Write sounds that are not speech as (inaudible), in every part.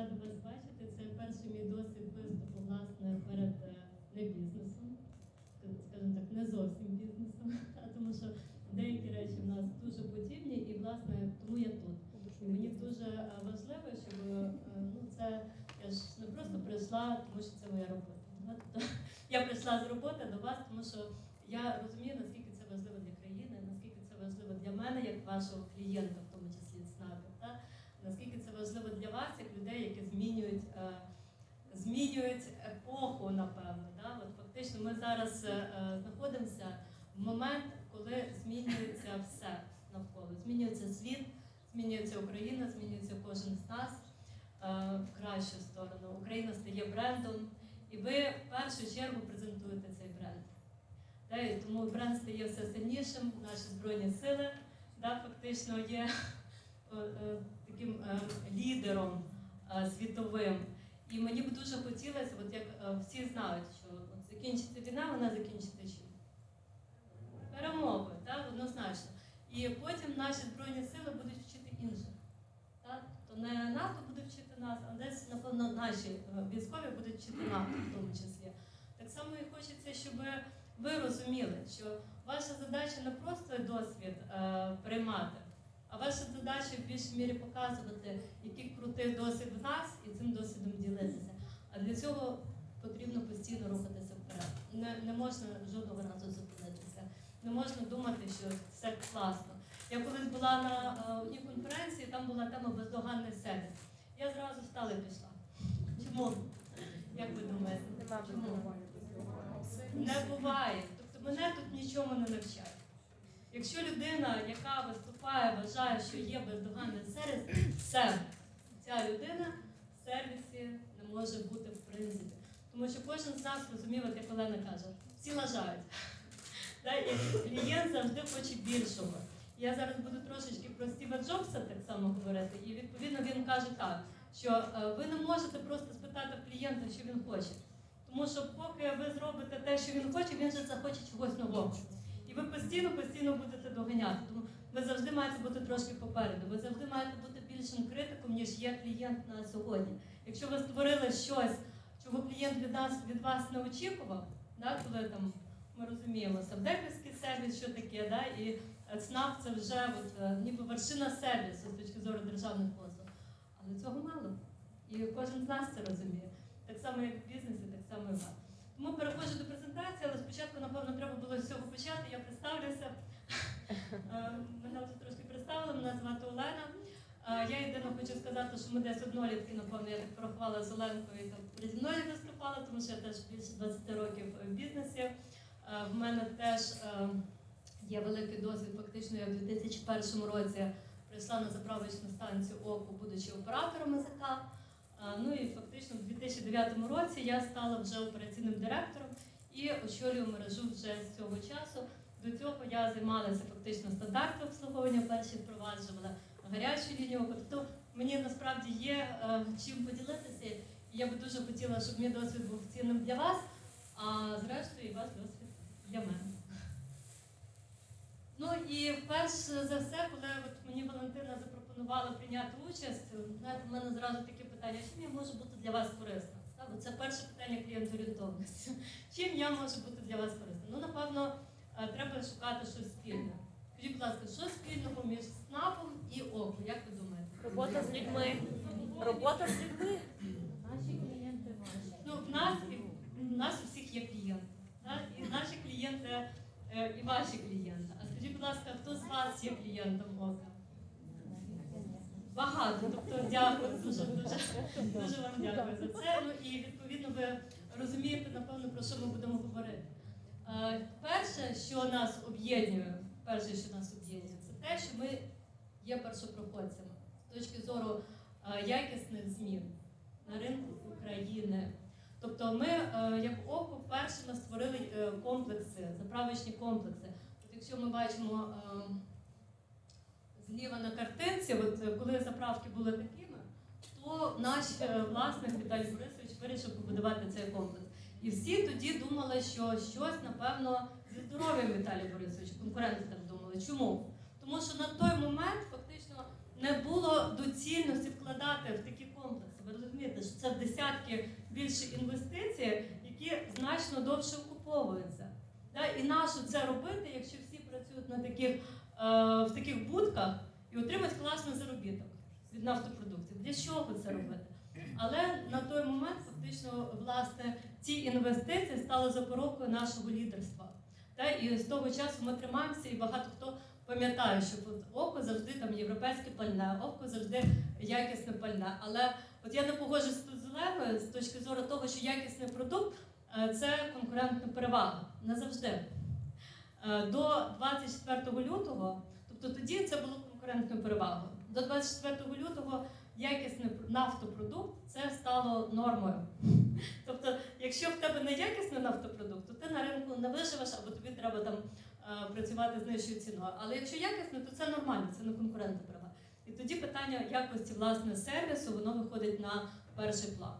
рада вас бачити. Це перший мій досвід виступу власне перед е, не бізнесом, скажімо так, не зовсім бізнесом, (laughs) а тому що деякі речі в нас дуже подібні, і власне тому я тут. І мені дуже е, важливо, щоб е, ну це я ж не просто прийшла, тому що це моя робота. (laughs) Я прийшла з роботи до вас, тому що я розумію, наскільки це важливо для країни, наскільки це важливо для мене, як вашого клієнта, в тому числі ЦНАПи, та наскільки важливо для вас, як людей, які змінюють. е, Змінюють епоху, напевно. Да? От фактично ми зараз е, е, знаходимося в момент, коли змінюється все навколо. Змінюється світ, змінюється Україна, змінюється кожен з нас в кращу сторону. Україна стає брендом, і ви в першу чергу презентуєте цей бренд. І тому бренд стає все сильнішим, наші збройні сили да, фактично є таким е, лідером е, світовим. І мені б дуже хотілося, от як е, всі знають, що закінчиться війна, вона закінчиться чим? Перемогою, так, однозначно. І потім наші збройні сили будуть вчити інших. Так? То не НАТО буде вчити нас, а десь, напевно, наші військові будуть вчити НАТО в тому числі. Так само і хочеться, щоб ви розуміли, що ваша задача не просто досвід е, приймати, а ваша задача в більшій мірі показувати, який крутий досвід в нас і цим досвідом ділитися. А для цього потрібно постійно рухатися вперед. Не, не можна жодного разу зупинитися. Не можна думати, що все класно. Я колись була на е, одній конференції, там була тема бездоганний сервіс. Я зразу встала і пішла. Чому? Як ви думаєте? Чому? Не буває. Тобто мене тут нічому не навчають. Якщо людина, яка виступає, вважає, що є бездоганний сервіс, все, ця людина в сервісі не може бути в принципі. Тому що кожен з нас розумів, як Олена каже, всі лажають. І клієнт завжди хоче більшого. Я зараз буду трошечки про Стіва Джобса так само говорити, і відповідно він каже так, що е, ви не можете просто спитати клієнта, що він хоче. Тому що поки ви зробите те, що він хоче, він же захоче чогось нового. І ви постійно, постійно будете доганяти. Тому ви завжди маєте бути трошки попереду. Ви завжди маєте бути більшим критиком, ніж є клієнт на сьогодні. Якщо ви створили щось, чого клієнт від нас від вас не очікував, да, коли там ми розуміємо савдепівський сервіс, що таке, да, і ЦНАП це вже от, е, ніби вершина сервісу з точки зору державних послуг. Але цього мало. І кожен з нас це розуміє. Так само, як в бізнесі, так само і вас. Тому переходжу до презентації, але спочатку, напевно, треба було з цього почати. Я представлюся. Е, Мене вже трошки представили, мене звати Олена. Е, Я єдине хочу сказати, що ми десь однолітки, напевно, я так порахувала з Оленкою, яка переді мною виступала, тому що я теж більше 20 років в бізнесі. Е, В мене теж є великий досвід. Фактично, я в 2001 році прийшла на заправочну станцію ОКУ, будучи оператором язика. Ну і фактично в 2009 році я стала вже операційним директором і очолюю мережу вже з цього часу. До цього я займалася фактично стандарти обслуговування, перші впроваджувала гарячу лінію. Тобто мені насправді є е, чим поділитися. І я би дуже хотіла, щоб мій досвід був цінним для вас, а зрештою і ваш досвід для мене. Ну і перш за все, коли от мені Валентина запропонувала прийняти участь, знаєте, в мене зразу таке питання, чим я можу бути для вас корисна? От Це перше питання клієнтоорієнтованості. (laughs) Чим я можу бути для вас корисна? Ну, напевно, е, треба шукати щось спільне. Скажіть, будь ласка, що спільного між СНАПом і ОКУ? Як ви думаєте? Робота з людьми. Робота з людьми. Наші клієнти ваші. Ну, в нас, і- в нас у всіх є клієнти. Так? І наші клієнти, е, і ваші клієнти. А скажіть, будь ласка, хто з вас є клієнтом ОКА? Багато, тобто дякую, дуже, дуже, дуже вам дякую за це. Ну і відповідно ви розумієте, напевно, про що ми будемо говорити. Е, Перше, що нас об'єднує, перше, що нас об'єднує, це те, що ми є першопроходцями з точки зору е, якісних змін на ринку України. Тобто ми, е, як ОКУ, першими створили комплекси, заправочні комплекси. От якщо ми бачимо е, зліва на картинці, от е, коли заправки були такими, то наш е, власник Віталій Борисович вирішив побудувати цей комплекс. І всі тоді думали, що щось, напевно, зі здоров'ям Віталія Борисовича, конкуренти так думали. Чому? Тому що на той момент фактично не було доцільності вкладати в такі комплекси. Ви розумієте? що це десятки більше інвестицій, які значно довше окуповуються. І нащо це робити, якщо всі працюють на таких, в таких будках і отримують класний заробіток від нафтопродуктів? Для чого це робити? Але на той момент фактично власне ці інвестиції стали запорукою нашого лідерства. Та і з того часу ми тримаємося, і багато хто пам'ятає, що от око завжди там європейське пальне, око завжди якісне пальне. Але от я не погоджуюсь тут з Олегою з точки зору того, що якісний продукт е, це конкурентна перевага. Не завжди. Е, До 24 лютого, тобто тоді це було конкурентною перевагою. До 24 лютого якісний нафтопродукт це стало нормою. (laughs) Тобто, якщо в тебе не якісний нафтопродукт, то ти на ринку не виживеш, або тобі треба там е, працювати з нижчою ціною. Але якщо якісний, то це нормально, це не конкурентна перевага. І тоді питання якості власне сервісу воно виходить на перший план.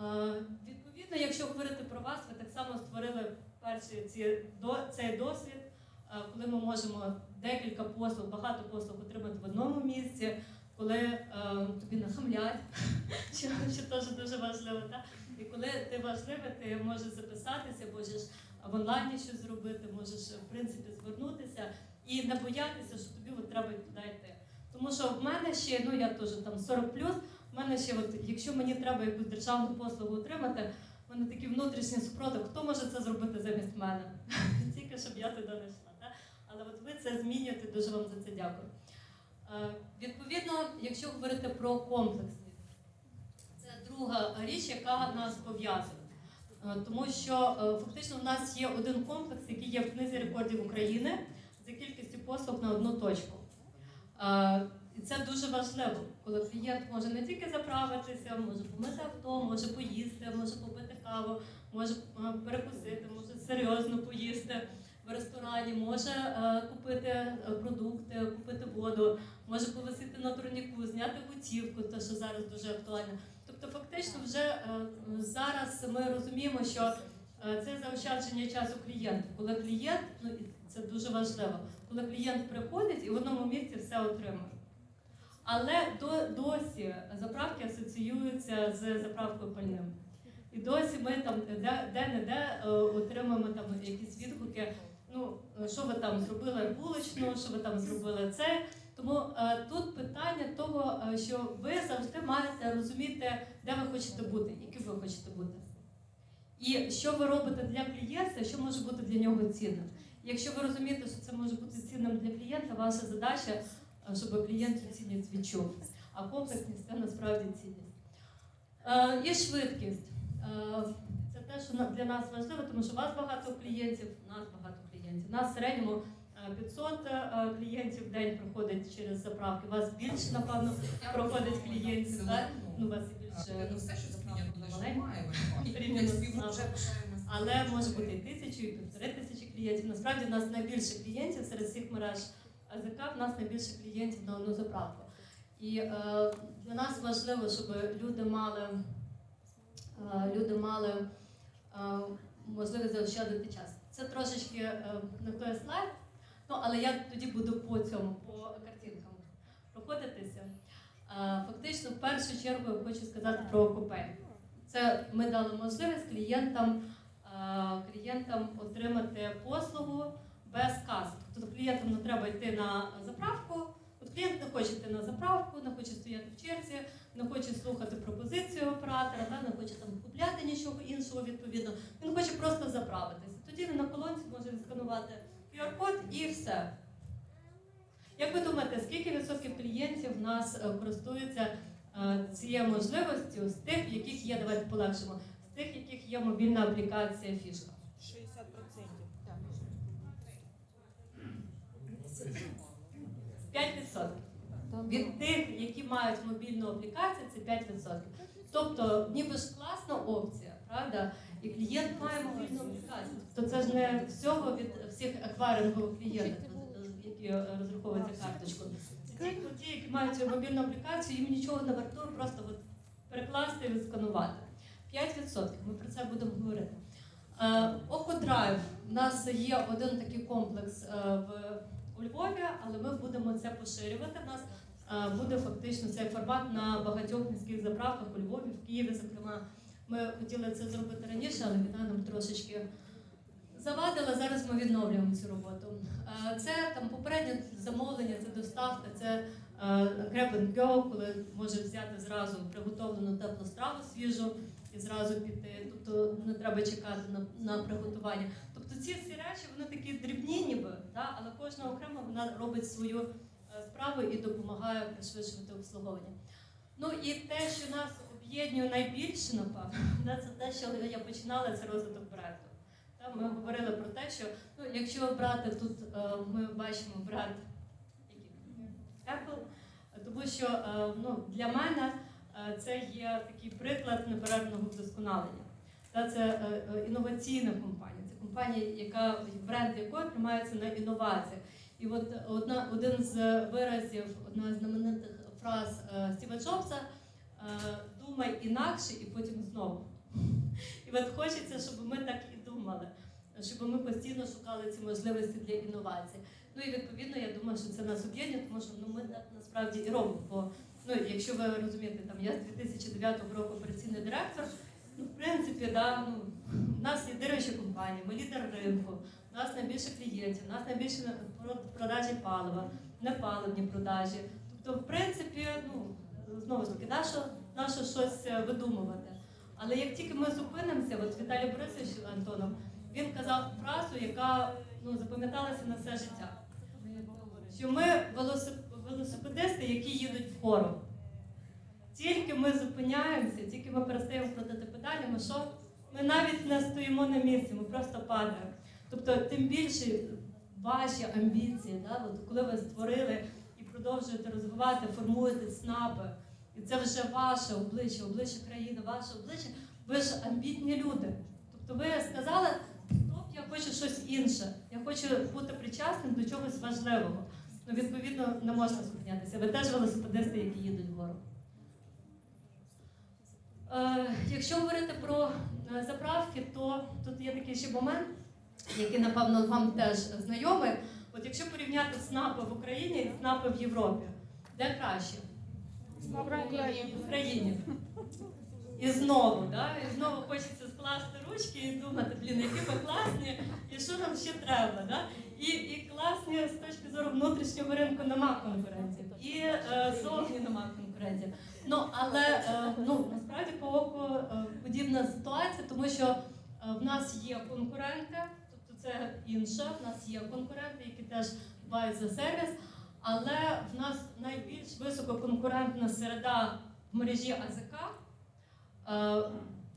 Е, Відповідно, якщо говорити про вас, ви так само створили перші ці до цей досвід, е, коли ми можемо декілька послуг, багато послуг отримати в одному місці, коли е, тобі нахамлять, (laughs) що, що теж дуже важливо. Так? І коли ти важливий, ти можеш записатися, можеш в онлайні щось зробити, можеш в принципі звернутися і не боятися, що тобі от треба туди йти. Тому що в мене ще, ну я теж там 40 плюс, в мене ще, от, якщо мені треба якусь державну послугу отримати, в мене такі внутрішні супротив, хто може це зробити замість мене? (laughs) Тільки щоб я туди не йшла. Так? Але от ви це змінюєте, дуже вам за це дякую. Е, Відповідно, якщо говорити про комплексність, це друга річ, яка нас пов'язує. Е, Тому що е, фактично в нас є один комплекс, який є в книзі рекордів України за кількістю послуг на одну точку. Е, І це дуже важливо, коли клієнт може не тільки заправитися, може помити авто, може поїсти, може попити каву, може е, перекусити, може серйозно поїсти в ресторані, може е, купити е, продукти, купити воду, може повисити на турніку, зняти готівку, те, що зараз дуже актуально. Тобто, фактично, вже зараз ми розуміємо, що це заощадження часу клієнта. Коли клієнт, ну і це дуже важливо, коли клієнт приходить і в одному місці все отримує. Але до, досі заправки асоціюються з заправкою пальним. І досі ми там де, де не де е, отримуємо там якісь відгуки. Ну, що ви там зробили булочну, що ви там зробили це. Тому е, тут питання того, е, що ви завжди маєте розуміти, де ви хочете бути, яким ви хочете бути. І що ви робите для клієнта, що може бути для нього цінним. Якщо ви розумієте, що це може бути цінним для клієнта, ваша задача, щоб клієнт цю цінність відчув. А комплексність це насправді цінність. І швидкість. Е, Це те, що для нас важливо, тому що у вас багато клієнтів, у нас багато клієнтів. У нас в середньому е, 500 е, клієнтів в день проходить через заправки. У вас більше, напевно, проходить клієнтів. так? Ну, у вас більше Ну, все, що (laughs) пишаємося. Але може бути і тисячу, і півтори тисячі клієнтів. Насправді в нас найбільше клієнтів серед всіх мереж АЗК, в нас найбільше клієнтів на одну заправку. І е, для нас важливо, щоб люди мали, е, люди мали е, можливість заощадити час. Це трошечки е, не той слайд, ну, але я тоді буду по цьому, по картинкам проходитися. Е, фактично, в першу чергу я хочу сказати про купель. Це ми дали можливість клієнтам, е, клієнтам отримати послугу без каси. Тобто клієнтам не треба йти на заправку. От клієнт не хоче йти на заправку, не хоче стояти в черзі, не хоче слухати пропозицію оператора, не хоче там купляти нічого іншого відповідно. Він хоче просто заправитися. Тоді він на колонці може відсканувати QR-код і все. Як ви думаєте, скільки відсотків клієнтів в нас е, користуються е, цією можливістю з тих, в яких є, давайте полегшимо, з тих, в яких є мобільна аплікація фішка? 5%. Від тих, які мають мобільну аплікацію, це 5%. Тобто, ніби ж класна опція, правда? І клієнт має мобільну аплікацію. Тобто це ж не всього від всіх еквайрингових клієнтів, які е, розраховують за карточку. Це ті, ті, які мають мобільну аплікацію, їм нічого не вартує, просто от перекласти і відсканувати. 5%, ми про це будемо говорити. Е, Окодрайв. У нас є один такий комплекс е, в у Львові, але ми будемо це поширювати. У нас е, буде фактично цей формат на багатьох міських заправках у Львові, в Києві, зокрема. Ми хотіли це зробити раніше, але війна нам трошечки завадила. Зараз ми відновлюємо цю роботу. Е, Це там попереднє замовлення, це доставка, це е, grab and go, коли може взяти зразу приготовлену теплу страву свіжу і зразу піти. Тобто не треба чекати на, на приготування. Тобто ці всі речі вони такі дрібні, ніби, да? але кожна окремо вона робить свою е, справу і допомагає пришвидшувати обслуговування. Ну і те, що нас об'єднує найбільше, напевно, (laughs) це те, що я починала, це розвиток бренду. Ми говорили про те, що ну, якщо брати тут, е, ми бачимо бренд? Apple, тому що е, ну, для мене це є такий приклад неперервного вдосконалення. Це е, е, інноваційна компанія. Це компанія, яка бренд якої тримається на інноваціях. І от одна один з виразів, одна з знаменитих фраз е, Стіва Джобса е, думай інакше і потім знову. І от хочеться, щоб ми так і думали, щоб ми постійно шукали ці можливості для інновацій. Ну і відповідно, я думаю, що це нас об'єднує, тому що ну, ми насправді і робимо. Ну, якщо ви розумієте, там я з 2009 року операційний директор, ну в принципі, да, ну, в нас лідируюча компанія, ми лідер ринку, у нас найбільше клієнтів, у нас найбільше про- продажі палива, непаливні продажі. Тобто, в принципі, ну знову ж таки, нащо, нащо щось е, видумувати. Але як тільки ми зупинимося, от Віталій Борисович Антонов, він казав фразу, яка ну, запам'яталася на все життя. Що ми велосипедисти, які їдуть вгору. Тільки ми зупиняємося, тільки ми перестаємо крутити педалі, ми що? Ми навіть не стоїмо на місці, ми просто падаємо. Тобто, тим більше ваші амбіції, да, от коли ви створили і продовжуєте розвивати, формуєте СНАПи, і це вже ваше обличчя, обличчя країни, ваше обличчя, ви ж амбітні люди. Тобто ви сказали, стоп, я хочу щось інше, я хочу бути причасним до чогось важливого. Ну, відповідно, не можна зупинятися. Ви теж велосипедисти, які їдуть вгору. Е, якщо говорити про е, заправки, то тут є такий ще момент, який, напевно, вам теж знайомий. От якщо порівняти СНАПи в Україні і СНАПи в Європі, де краще? В Україні. І знову, да? і знову хочеться скласти ручки і думати, блін, які ми класні, і що нам ще треба. Да? І, і класні з точки зору внутрішнього ринку нема конкуренції, і е, зовні нема конкуренції. Ну, але е, ну, насправді по оку е, подібна ситуація, тому що е, в нас є конкуренти, тобто це інше, в нас є конкуренти, які теж дбають за сервіс, але в нас найбільш висококонкурентна середа в мережі АЗК. Е,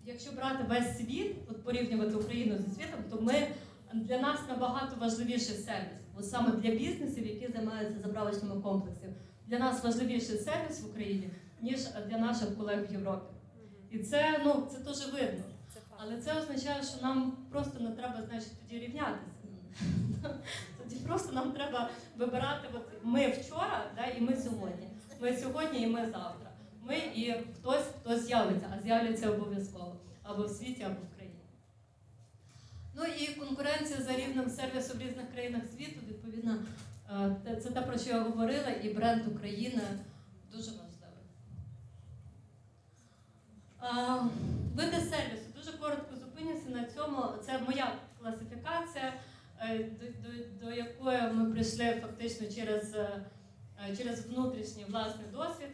Якщо брати весь світ, от порівнювати Україну зі світом, то ми для нас набагато важливіший сервіс. Бо саме для бізнесів, які займаються заправочними комплексами, для нас важливіший сервіс в Україні, ніж для наших колег в Європі. І це ну це теж видно. Але це означає, що нам просто не треба, значить, тоді рівнятися. (laughs) Тоді просто нам треба вибирати от ми вчора, да, і ми сьогодні. Ми сьогодні і ми завтра. Ми і хтось, хто з'явиться, а з'являться обов'язково або в світі, або в країні. Ну і конкуренція за рівнем сервісу в різних країнах світу, відповідно, е, це те, про що я говорила, і бренд України дуже важливий. Види сервісу. Дуже коротко зупинюся на цьому. Це моя класифікація, е, до, до, до якої ми прийшли фактично через, е, е, через внутрішній власний досвід.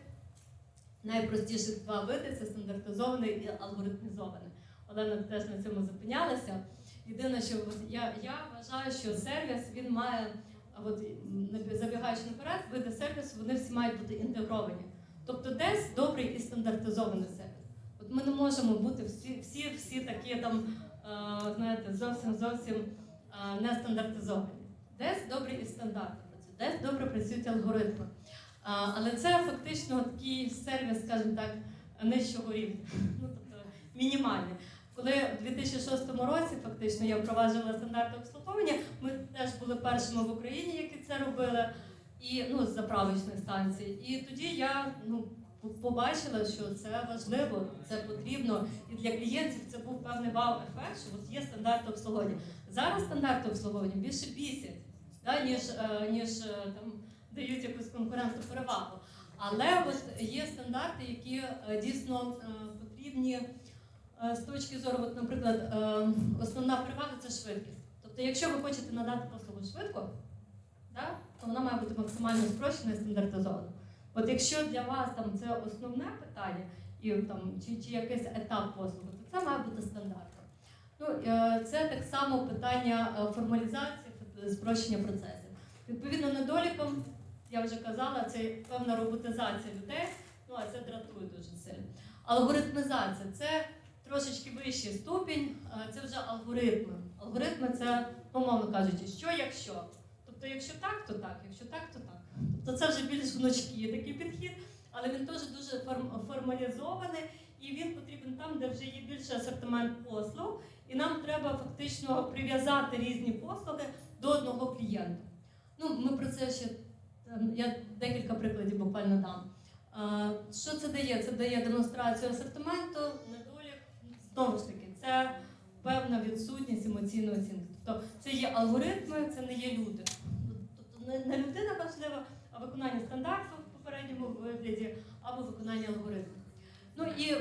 Найпростіших два види це стандартизований і алгоритмізований. Олена теж на цьому зупинялася. Єдине, що я, я вважаю, що сервіс він має, от забігаючи наперед, види сервісу, вони всі мають бути інтегровані. Тобто десь добрий і стандартизований сервіс. От ми не можемо бути всі, всі, всі такі там, е, знаєте, зовсім зовсім е, не стандартизовані. Десь добрі і стандарти десь добре працюють алгоритми. А, але це фактично такий сервіс, скажімо так, нижчого рівня, (laughs) ну тобто мінімальний. Коли в 2006 році фактично я впроваджувала стандарти обслуговування, ми теж були першими в Україні, які це робили, і ну з заправочних станцій. І тоді я ну побачила, що це важливо, це потрібно, і для клієнтів це був певний вау-ефект, що от є стандарти обслуговування. Зараз стандарти обслуговування більше бісять, да, ніж, е, ніж е, там дають якусь конкурентну перевагу. Але от є стандарти, які е, дійсно потрібні з точки зору, от, наприклад, е, основна перевага це швидкість. Тобто, якщо ви хочете надати послугу швидко, да, то вона має бути максимально спрощена і стандартизована. От якщо для вас там це основне питання, і там чи, чи якийсь етап послуги, то це має бути стандартом. Ну, е, це так само питання е, формалізації, спрощення процесів. Відповідно, недоліком, я вже казала, це певна роботизація людей, ну а це дратує дуже сильно. Алгоритмізація це трошечки вищий ступінь, е, це вже алгоритми. Алгоритми це, умовно кажучи, що якщо. Тобто, якщо так, то так, якщо так, то так. Тобто це вже більш гнучкий такий підхід, але він теж дуже формалізований і він потрібен там, де вже є більший асортимент послуг, і нам треба фактично прив'язати різні послуги до одного клієнта. Ну, ми про це ще ем, я декілька прикладів буквально дам. Е, Що це дає? Це дає демонстрацію асортименту. Знову ж таки, це певна відсутність емоційної оцінки. Тобто це є алгоритми, це не є люди. Тобто не, людина важлива, а виконання стандартів в попередньому вигляді або виконання алгоритму. Ну і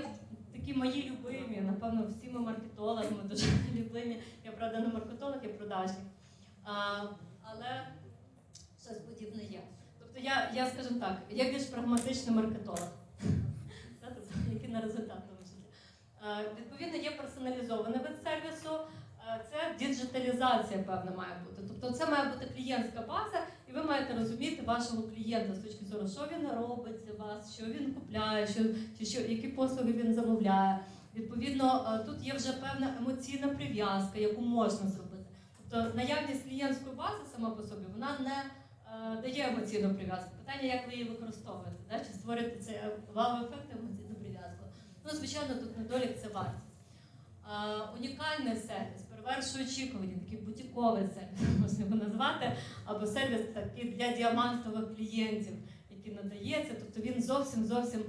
такі мої любимі, напевно, всі ми маркетологи, ми дуже (laughs) любимі. Я правда не маркетолог, я продажник. Але щось подібне є. Тобто я, я скажімо так, я більш прагматичний маркетолог, (laughs) тобто, який на результат Відповідно, є персоналізований вид сервісу, е, це діджиталізація певна має бути. Тобто це має бути клієнтська база, і ви маєте розуміти вашого клієнта з точки зору, що він робить для вас, що він купляє, що, чи що, які послуги він замовляє. Відповідно, е, тут є вже певна емоційна прив'язка, яку можна зробити. Тобто наявність клієнтської бази сама по собі вона не е, дає емоційну прив'язку. Питання, як ви її використовуєте, да? чи створити цей вау-ефект прив'язку. Ну, звичайно, тут недолік це вартість. Унікальний сервіс, перевершує очікування, такий бутіковий сервіс, (laughs) можна його назвати, або сервіс такий для діамантових клієнтів, який надається. Тобто він зовсім зовсім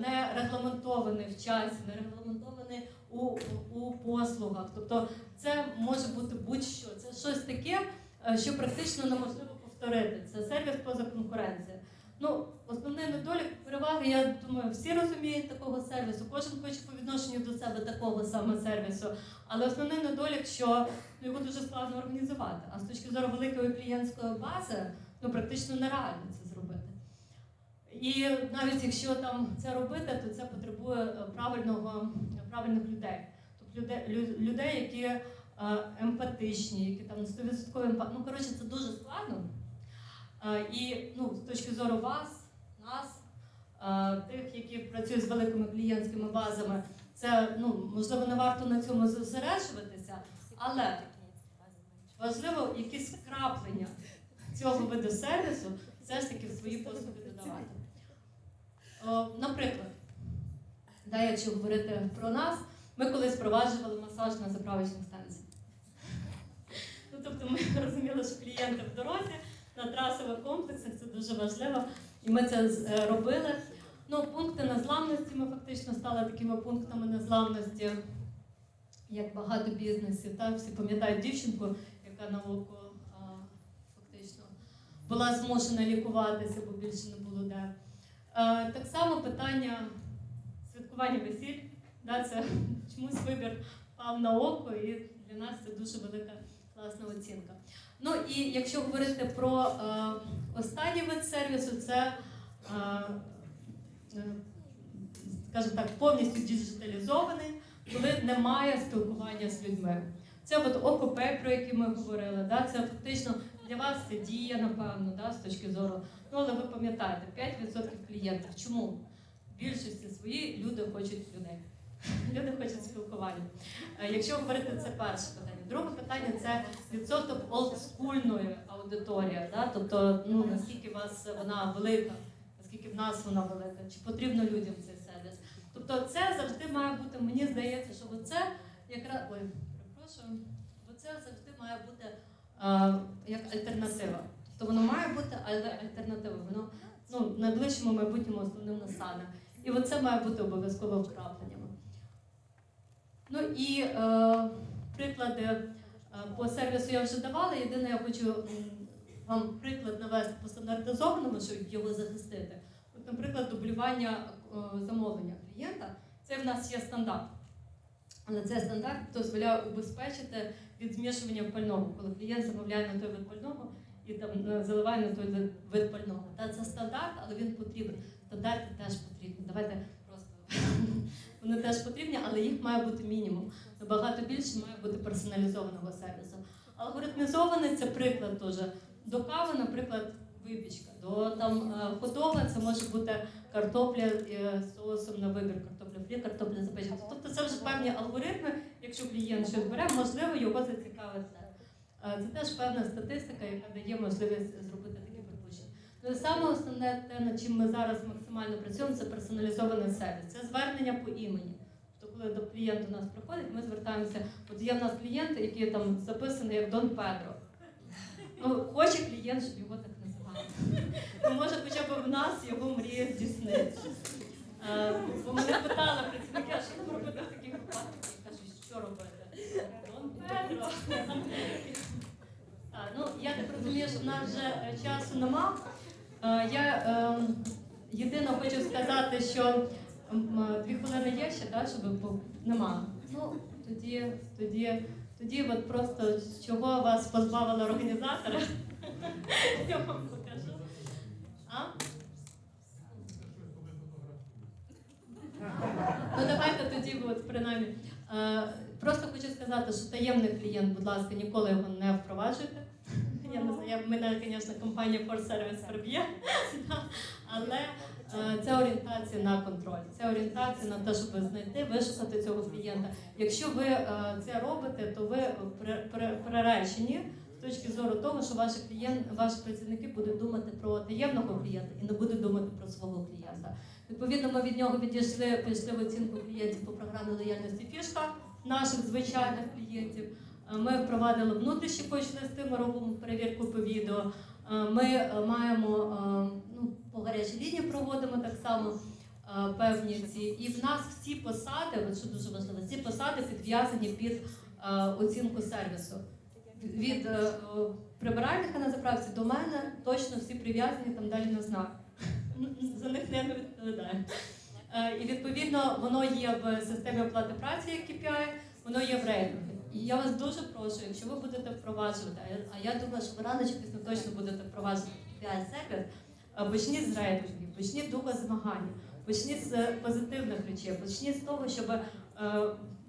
не регламентований в часі, не регламентований у, у послугах. Тобто це може бути будь-що. Це щось таке, е, що практично неможливо повторити. Це сервіс поза конкуренцією. Ну, основний недолік переваги, я думаю, всі розуміють такого сервісу. Кожен хоче по відношенню до себе такого саме сервісу. Але основний недолік, що ну, його дуже складно організувати. А з точки зору великої клієнтської бази, ну практично нереально це зробити. І навіть якщо там це робити, то це потребує е, правильного, правильних людей. Тобто людей, людей, які е, емпатичні, які там 100% емпат... Ну, коротше, це дуже складно. Е, І ну, з точки зору вас, нас, е, тих, які працюють з великими клієнтськими базами, це ну, можливо не варто на цьому зосереджуватися, але важливо якісь вкраплення цього виду сервісу все ж таки в свої послуги додавати. Наприклад, да, якщо говорити про нас, ми колись впроваджували масаж на заправочних станціях. Ну, тобто ми (laughs) розуміли, що клієнти в дорозі на трасових комплексах це дуже важливо, і ми це е, робили. Ну, пункти незламності ми фактично стали такими пунктами незламності, як багато бізнесів. Так? Всі пам'ятають дівчинку, яка на око а, фактично була змушена лікуватися, бо більше не було де. Е, Так само питання святкування весіль. Да, це чомусь вибір пав на око, і для нас це дуже велика класна оцінка. Ну і якщо говорити про е, останній вид сервісу, це е, е, скажімо так, повністю діджиталізований, коли немає спілкування з людьми. Це от ОКП, про які ми говорили, да? це фактично для вас це дія, напевно, да? з точки зору. Ну, але ви пам'ятаєте, 5% клієнтів. Чому? В більшості своїй люди хочуть людей. (laughs) Люди хочуть спілкування. Е, Якщо говорити, це перше питання. Друге питання це відсоток олдскульної аудиторії. Да? Тобто, ну наскільки вас вона велика, наскільки в нас вона велика, чи потрібно людям цей сервіс. Тобто, це завжди має бути, мені здається, що це якраз ой, перепрошую, це завжди має бути е, як альтернатива. Тобто воно має бути, але альтернатива. Воно ну, в найближчому майбутньому основним настане. І оце має бути обов'язково вкрапленнями. Ну і е, приклади е, по сервісу я вже давала. Єдине, я хочу вам приклад навести по стандартизованому, щоб його захистити. От наприклад, дублювання е, замовлення клієнта. Це в нас є стандарт. Але цей стандарт дозволяє убезпечити від змішування пального, коли клієнт замовляє на той вид пального і там е, заливає на той вид- пального. Та це стандарт, але він потрібен. Стандарти теж потрібні. Давайте просто вони теж потрібні, але їх має бути мінімум. Набагато більше має бути персоналізованого сервісу. Алгоритмізований це приклад теж. До кави, наприклад, випічка. До там е, це може бути картопля е, з соусом на вибір, картопля фрі, картопля запечена. Тобто це вже певні алгоритми. Якщо клієнт щось бере, можливо, його зацікавить це. Е, Це теж певна статистика, яка дає можливість зробити такі припущення. Ну саме основне те, над чим ми зараз максимально працюємо, це персоналізований сервіс. Це звернення по імені. Тобто, коли до клієнта у нас приходить, ми звертаємося. От є в нас клієнт, який там записаний як Дон Педро. Ну, хоче клієнт, щоб його так називали. Ну, може, хоча б в нас його мріє здійснити. Е, Бо мене питали працівники, а що робити в таких випадках? Я кажу, що робити? Дон Педро. Ну я так розумію, що в нас вже е, часу нема. Е, Я е, єдине хочу сказати, що дві хвилини є ще, да, щоб нема. Ну тоді, тоді, тоді от просто чого вас позбавили організатори. (laughs) Я вам покажу. А? Ну давайте тоді, от принаймні. Е, Просто хочу сказати, що таємний клієнт, будь ласка, ніколи його не впроваджуйте. Я не знаю, мене, звісно, компанія For Service приб'є, (laughs) але це орієнтація на контроль, це орієнтація на те, щоб знайти, вишукати цього клієнта. Якщо ви е, це робите, то ви при- при- приречені з точки зору того, що ваші клієнт, ваші працівники будуть думати про таємного клієнта і не будуть думати про свого клієнта. Відповідно, ми від нього відійшли, пішли в оцінку клієнтів по програмі лояльності фішка наших звичайних клієнтів. Е, Ми впровадили внутрішні поч-листи, ми робимо перевірку по відео. Е, Ми маємо по гарячій лінії проводимо так само е, певні ці. І в нас всі посади, от що дуже важливо, ці посади підв'язані під е, оцінку сервісу. Від е, прибиральника на заправці до мене точно всі прив'язані там далі на знак. (laughs) За них не відповідаю. Е, І відповідно воно є в системі оплати праці як KPI, воно є в рейтингу. І я вас дуже прошу, якщо ви будете впроваджувати, а я- думаю, що ви рано чи пізно точно будете впроваджувати KPI сервіс, почніть з рейтингів, почніть духа змагання, почніть з е, позитивних речей, почніть з того, щоб е,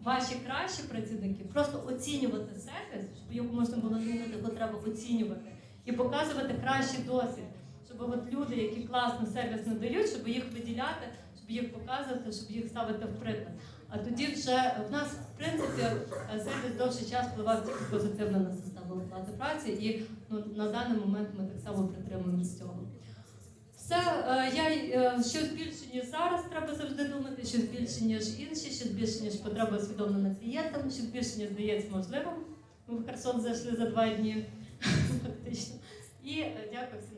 ваші кращі працівники просто оцінювати сервіс, щоб його можна було змінити, його треба оцінювати і показувати кращий досвід. Щоб от люди, які класно сервіс надають, щоб їх виділяти, щоб їх показувати, щоб їх ставити в приклад. А тоді вже в нас, в принципі, е, сервіс довший час впливав тільки позитивно на систему оплати праці, і ну, на даний момент ми так само притримуємося цього. Все, е, я е, щось більше, ніж зараз треба завжди думати, щось більше, ніж інші, щось більше, ніж потреба усвідомлена клієнтам, щось більше, ніж здається можливим. Ми в Херсон зайшли за два дні, (laughs) фактично. І е, дякую всім